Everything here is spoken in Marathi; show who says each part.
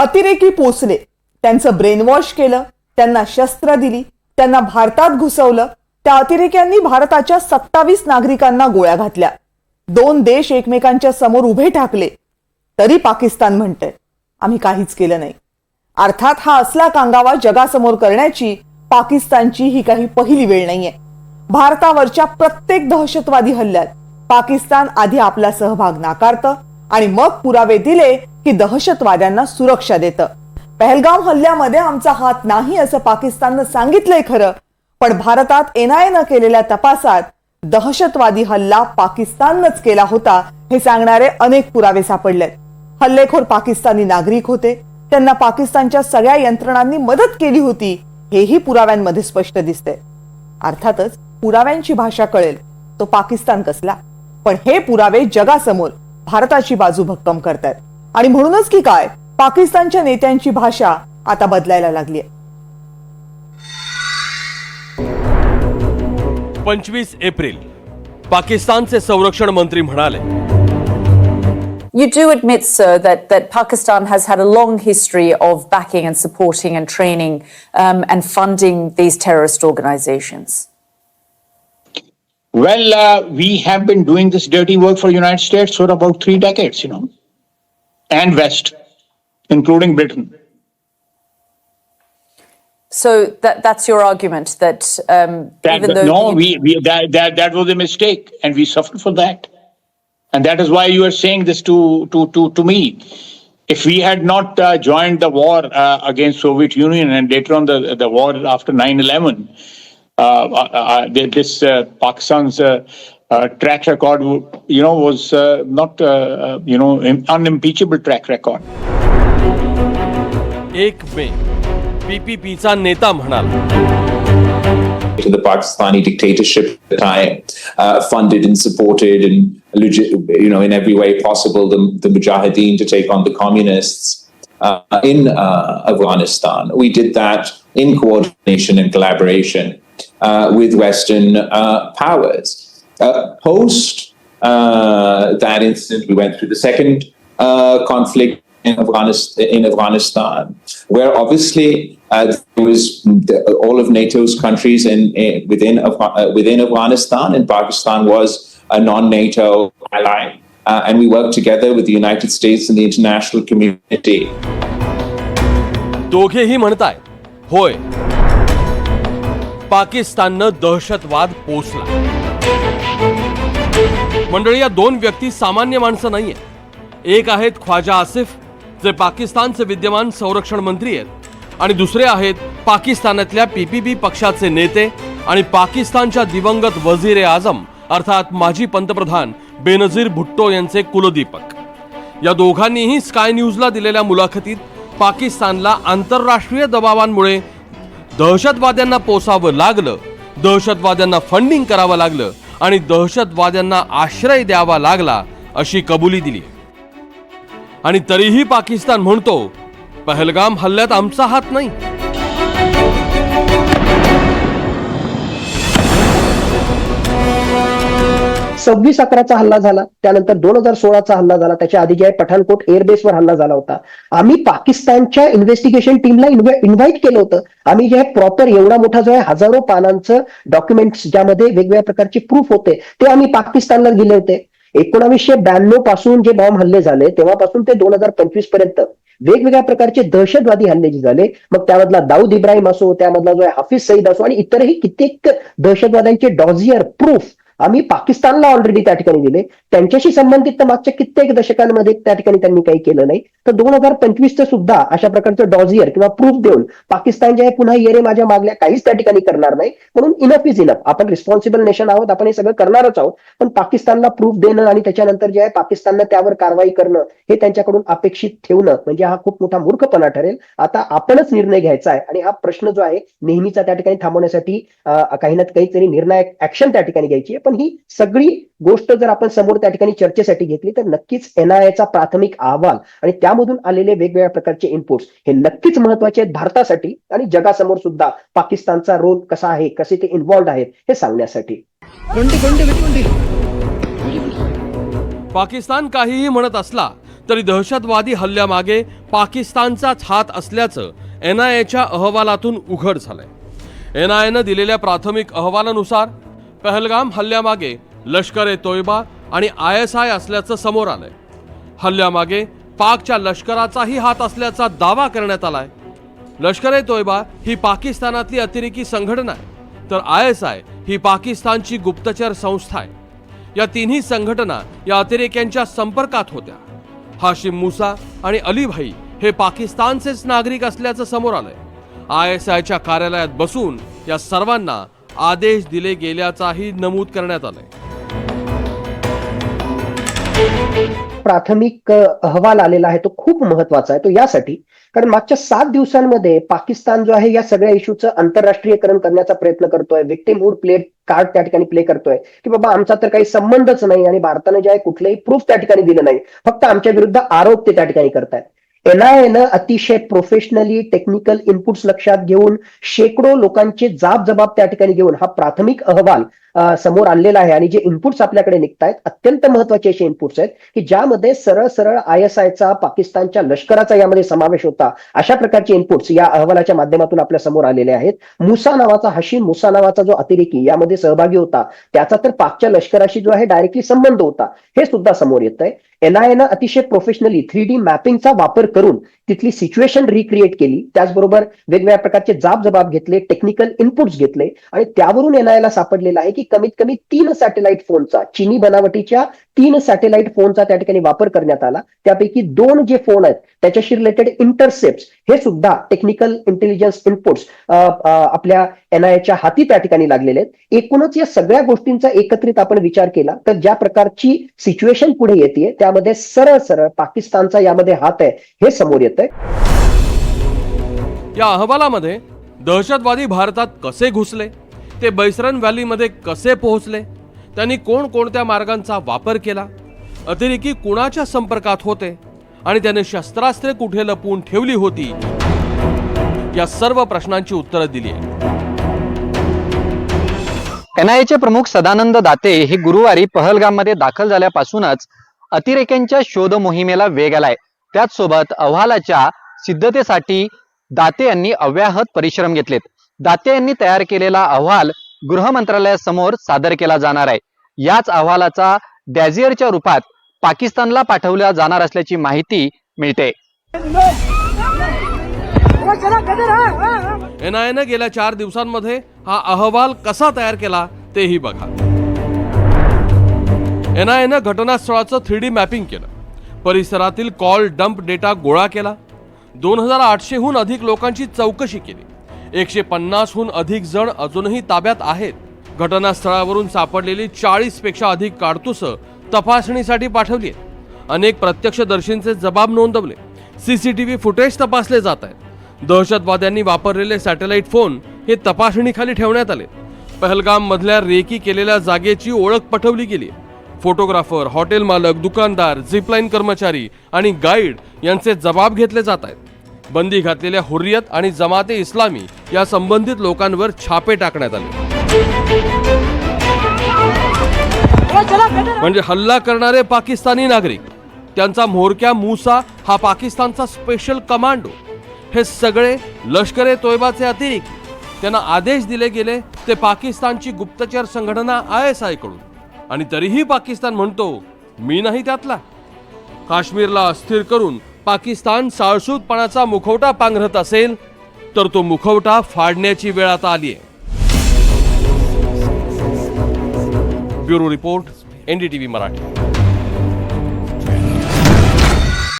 Speaker 1: अतिरेकी पोचले. त्यांचं ब्रेनवॉश केलं त्यांना शस्त्र दिली त्यांना भारतात घुसवलं त्या अतिरेक्यांनी भारताच्या सत्तावीस नागरिकांना गोळ्या घातल्या. दोन देश एकमेकांच्या समोर उभे ठाकले. तरी पाकिस्तान म्हणतंय आम्ही काहीच केलं नाही. अर्थात हा असला कांगावा जगासमोर करण्याची पाकिस्तानची ही काही पहिली वेळ नाहीये. भारतावरच्या प्रत्येक दहशतवादी हल्ल्यात पाकिस्तान आधी आपला सहभाग नाकारतं आणि मग पुरावे दिले की दहशतवाद्यांना सुरक्षा देतं. पहलगाम हल्ल्यामध्ये आमचा हात नाही असं पाकिस्ताननं सांगितलंय खरं पण भारतात एनआयनं केलेल्या तपासात दहशतवादी हल्ला पाकिस्ताननंच केला होता हे सांगणारे अनेक पुरावे सापडलेत. हल्लेखोर पाकिस्तानी नागरिक होते. त्यांना पाकिस्तानच्या सगळ्या यंत्रणांनी मदत केली होती हेही पुराव्यांमध्ये स्पष्ट दिसते अर्थातच पुराव्यांची भाषा कळेल तो पाकिस्तान कसला. पण हे पुरावे जगासमोर भारताची बाजू भक्कम करतायत आणि म्हणूनच की काय पाकिस्तानच्या नेत्यांची भाषा आता बदलायला लागली
Speaker 2: पंचवीस एप्रिल पाकिस्तानचे संरक्षण मंत्री म्हणाले
Speaker 3: You do admit, sir, that, that Pakistan has had a long history of backing and supporting and training um, and funding these terrorist organizations.
Speaker 4: Well, uh, we have been doing this dirty work for United States for about three decades, you know, and West, including Britain.
Speaker 3: So that, that's your argument that um,
Speaker 4: That,
Speaker 3: even though
Speaker 4: no, we, we that, that that was a mistake, and we suffered for that, and that is why you are saying this to to to to me. If we had not uh, joined the war uh, against Soviet Union and later on the the war after 9/11, uh, uh, uh, this uh, Pakistan's uh, uh, track record, you know, was uh, not uh, uh, you know un- unimpeachable track record.
Speaker 2: एक मे पीपीपीचा नेता म्हणाला
Speaker 5: to the Pakistani dictatorship at the time, uh, funded and supported and legit, you know, in every way possible, the, the Mujahideen to take on the communists uh, in uh, Afghanistan. We did that in coordination and collaboration uh, with Western uh, powers. Uh, post uh, that incident, we went through the second uh, conflict in Afghanistan, in Afghanistan, where obviously uh, there was the, all of NATO's countries in, in within Afga- uh, within Afghanistan, and Pakistan was a non-NATO ally, uh, and we worked together with the United States and the international community.
Speaker 2: दोघेही म्हणताय होय पाकिस्ताननं दहशतवाद पोचला. मंडळी या दोन व्यक्ती सामान्य माणसं नाहीये एक आहेत ख्वाजा आसिफ जे पाकिस्तानचे विद्यमान संरक्षण मंत्री आहेत आणि दुसरे आहेत पाकिस्तानातल्या पीपीपी पक्षाचे नेते आणि पाकिस्तानच्या दिवंगत वजीर ए आझम अर्थात माजी पंतप्रधान बेनझीर भुट्टो यांचे कुलदीपक. या दोघांनीही स्काय न्यूजला दिलेल्या मुलाखतीत पाकिस्तानला आंतरराष्ट्रीय दबावांमुळे दहशतवाद्यांना पोसावं लागलं दहशतवाद्यांना फंडिंग करावं लागलं आणि दहशतवाद्यांना आश्रय द्यावा लागला अशी कबुली दिली. आणि तरीही पाकिस्तान म्हणतो पहलगाम हल्ल्यात आमचा हात नाही.
Speaker 6: सव्वीस अकराचा हल्ला झाला त्यानंतर दोन हजार सोळाचा हल्ला झाला त्याच्या आधी जे आहे पठाणकोट एअरबेसवर हल्ला झाला होता. आम्ही पाकिस्तानच्या इन्व्हेस्टिगेशन टीमला इन्व्हाइट केलं होतं. आम्ही जे आहे प्रॉपर एवढा मोठा जो आहे हजारो पानांचं डॉक्युमेंट्स ज्यामध्ये वेगवेगळ्या प्रकारचे प्रूफ होते ते आम्ही पाकिस्तानला दिले होते. एकोणावीसशे ब्याण्णवपासून जे बॉम्ब हल्ले झाले तेव्हापासून ते दोन हजार पंचवीसपर्यंत वेगवेगळ्या प्रकारचे दहशतवादी हल्ले जे झाले मग त्यामधला दाऊद इब्राहिम असो त्यामधला जो आहे हाफिज सईद असो आणि इतरही कित्येक दहशतवाद्यांचे डॉझियर प्रूफ आम्ही पाकिस्तानला ऑलरेडी त्या ठिकाणी दिले. त्यांच्याशी संबंधित तर मागच्या कित्येक दशकांमध्ये त्या ठिकाणी त्यांनी काही केलं नाही. तर दोन हजार पंचवीसचं सुद्धा अशा प्रकारचं डॉझियर किंवा प्रूफ देऊन पाकिस्तान जे आहे पुन्हा येरे माझ्या मागल्या काहीच त्या ठिकाणी करणार नाही. म्हणून इनफ इज इनफ आपण रिस्पॉन्सिबल नेशन आहोत आपण हे सगळं करणारच आहोत. पण पाकिस्तानला प्रूफ देणं आणि त्याच्यानंतर जे आहे पाकिस्ताननं त्यावर कारवाई करणं हे त्यांच्याकडून अपेक्षित ठेवणं म्हणजे हा खूप मोठा मूर्खपणा ठरेल. आता आपणच निर्णय घ्यायचा आहे आणि हा प्रश्न जो आहे नेहमीचा त्या ठिकाणी थांबवण्यासाठी काही ना काहीतरी निर्णायक ऍक्शन त्या ठिकाणी घ्यायची आहे. पण ही सगळी गोष्ट जर आपण समोर त्या ठिकाणी चर्चेसाठी घेतली तर नक्कीच एनआयएचा प्राथमिक अहवाल आणि त्यामधून आलेले वेगवेगळ्या प्रकारचे इनपुट्स हे नक्कीच महत्त्वाचे आहेत भारतासाठी आणि जगासमोर सुद्धा पाकिस्तानचा रोल कसा आहे कसे ते इन्व्हॉल्ड आहेत हे सांगण्यासाठी.
Speaker 2: पाकिस्तान काहीही म्हणत असला तरी दहशतवादी हल्ल्यामागे पाकिस्तानचाच हात असल्याचं एनआयएच्या अहवालातून उघड झालंय. एनआयएनं दिलेल्या प्राथमिक अहवालानुसार पहलगाम हल्ल्यामागे लष्कर ए तोयबा आणि आय एस आय असल्याचं समोर आलंय. हल्ल्यामागे पाकच्या लष्कराचाही हात असल्याचा दावा करण्यात आलाय. लष्कर ए तोयबा ही पाकिस्तानातली अतिरेकी संघटना आहे तर आय एस आय ही पाकिस्तानची गुप्तचर संस्था आहे. या तिन्ही संघटना या अतिरेक्यांच्या संपर्कात होत्या. हाशिम मुसा आणि अली भाई हे पाकिस्तानचेच नागरिक असल्याचं समोर आलंय. आय एस आयच्या कार्यालयात बसून या सर्वांना आदेश दिले गेल्याचाही नमूद करण्यात आलाय.
Speaker 6: प्राथमिक अहवाल आलेला आहे तो खूप महत्त्वाचा आहे तो यासाठी. कारण मागच्या सात दिवसांमध्ये पाकिस्तान जो आहे या सगळ्या इश्यूचं आंतरराष्ट्रीयकरण करण्याचा प्रयत्न करतोय. व्यक्तिमूड प्ले कार्ड त्या ठिकाणी प्ले करतोय. की बाबा आमचा तर काही संबंधच नाही आणि भारताने जे आहे कुठलेही प्रूफ त्या ठिकाणी दिलं नाही. फक्त आमच्या विरुद्ध आरोप ते त्या ठिकाणी करतायत. एनआयएनं अतिशय प्रोफेशनली टेक्निकल इनपुट्स लक्षात घेऊन शेकडो लोकांचे जाब जबाब त्या ठिकाणी घेऊन हा प्राथमिक अहवाल समोर आणलेला आहे आणि जे इनपुट्स आपल्याकडे निघत आहेत अत्यंत महत्त्वाचे असे इनपुट्स आहेत की ज्यामध्ये सरळ सरळ आय एस आयचा पाकिस्तानच्या लष्कराचा यामध्ये समावेश होता अशा प्रकारचे इनपुट्स या अहवालाच्या माध्यमातून आपल्यासमोर आलेले आहेत. मुसा नावाचा हशीम मुसा नावाचा जो अतिरेकी यामध्ये सहभागी होता त्याचा तर पाकच्या लष्कराशी जो आहे डायरेक्टली संबंध होता हे सुद्धा समोर येत आहे एनआयएनं अतिशय प्रोफेशनली थ्री डी मॅपिंगचा वापर करून तिथली सिच्युएशन रिक्रिएट केली. त्याचबरोबर वेगवेगळ्या प्रकारचे जाब जबाब घेतले टेक्निकल इनपुट्स घेतले आणि त्यावरून एनआयला सापडलेलं आहे की कमीत कमी तीन सॅटेलाइट फोनचा चिनी बनावटीच्या तीन सॅटेलाइट फोनचा त्या ठिकाणी वापर करण्यात आला. त्यापैकी दोन जे फोन आहेत त्याच्याशी रिलेटेड इंटरसेप्ट हे सुद्धा टेक्निकल इंटेलिजन्स इनपुट्स आपल्या एनआयच्या हाती त्या ठिकाणी लागलेले आहेत. एकूणच या सगळ्या गोष्टींचा एकत्रित आपण विचार केला तर ज्या प्रकारची सिच्युएशन पुढे येते त्यामध्ये सरळ सरळ पाकिस्तानचा यामध्ये हात आहे हे समोर येत आहे
Speaker 2: या अहवालामध्ये दहशतवादी भारतात कसे घुसले? ते बैसरन व्हॅलीमध्ये कसे पोहोचले? त्यांनी कोणकोणत्या मार्गांचा वापर केला? अतिरेकी कुणाच्या संपर्कात होते? आणि त्याने शस्त्रास्त्रे कुठे लपवून ठेवली होती? या सर्व प्रश्नांची उत्तरं दिली
Speaker 7: एनआयएचे प्रमुख सदानंद दाते हे गुरुवारी पहलगाममध्ये दाखल झाल्यापासूनच अतिरेक्यांच्या शोध मोहिमेला वेग आलाय. त्याचसोबत अहवालाच्या सिद्धतेसाठी दाते यांनी अव्याहत परिश्रम घेतलेत. दाते यांनी तयार केलेला अहवाल गृह मंत्रालयासमोर सादर केला जाणार आहे. याच अहवालाचा डॅझियरच्या रूपात पाकिस्तानला पाठवला जाणार असल्याची माहिती मिळते.
Speaker 2: एनआयएनं गेल्या चार दिवसांमध्ये हा अहवाल कसा तयार केला तेही बघा. एनआयएनं घटनास्थळाचं थ्री डी मॅपिंग केलं. परिसरातील कॉल डंप डेटा गोळा केला. दोन हजार आठशेहून अधिक लोकांची चौकशी केली. एकशे पन्नासहून अधिक जण अजूनही ताब्यात आहेत. घटनास्थळावरून सापडलेली चाळीसपेक्षा अधिक काडतुसं तपासणीसाठी पाठवली आहेत. अनेक प्रत्यक्षदर्शींचे जबाब नोंदवले. C C T V footage तपासले जात आहेत. दहशतवाद्यांनी वापरलेले सॅटेलाइट फोन हे तपासणीखाली ठेवण्यात आले. पहलगाममधल्या रेकी केलेल्या जागेची ओळख पटवली गेली. फोटोग्राफर हॉटेल मालक दुकानदार झिपलाईन कर्मचारी आणि गाईड यांचे जबाब घेतले जात आहेत. बंदी घातलेल्या हुर्रियत आणि जमाते इस्लामी या संबंधित लोकांवर छापे टाकण्यात आले. म्हणजे हल्ला करणारे पाकिस्तानी नागरिक त्यांचा म्होरक्या मूसा हा पाकिस्तानचा स्पेशल कमांडो हे सगळे लष्करे तोयबाचे अतिरिक्त. त्यांना आदेश दिले गेले ते पाकिस्तानची गुप्तचर संघटना आय एस आयकडून. आणि तरीही पाकिस्तान म्हणतो मी नाही त्यातला. काश्मीरला अस्थिर करून पाकिस्तान साळसूदपणाचा मुखवटा पांघरत असेल तर तो मुखवटा फाडण्याची वेळ आता आली आहे ब्युरो रिपोर्ट एनडीटीव्ही मराठी.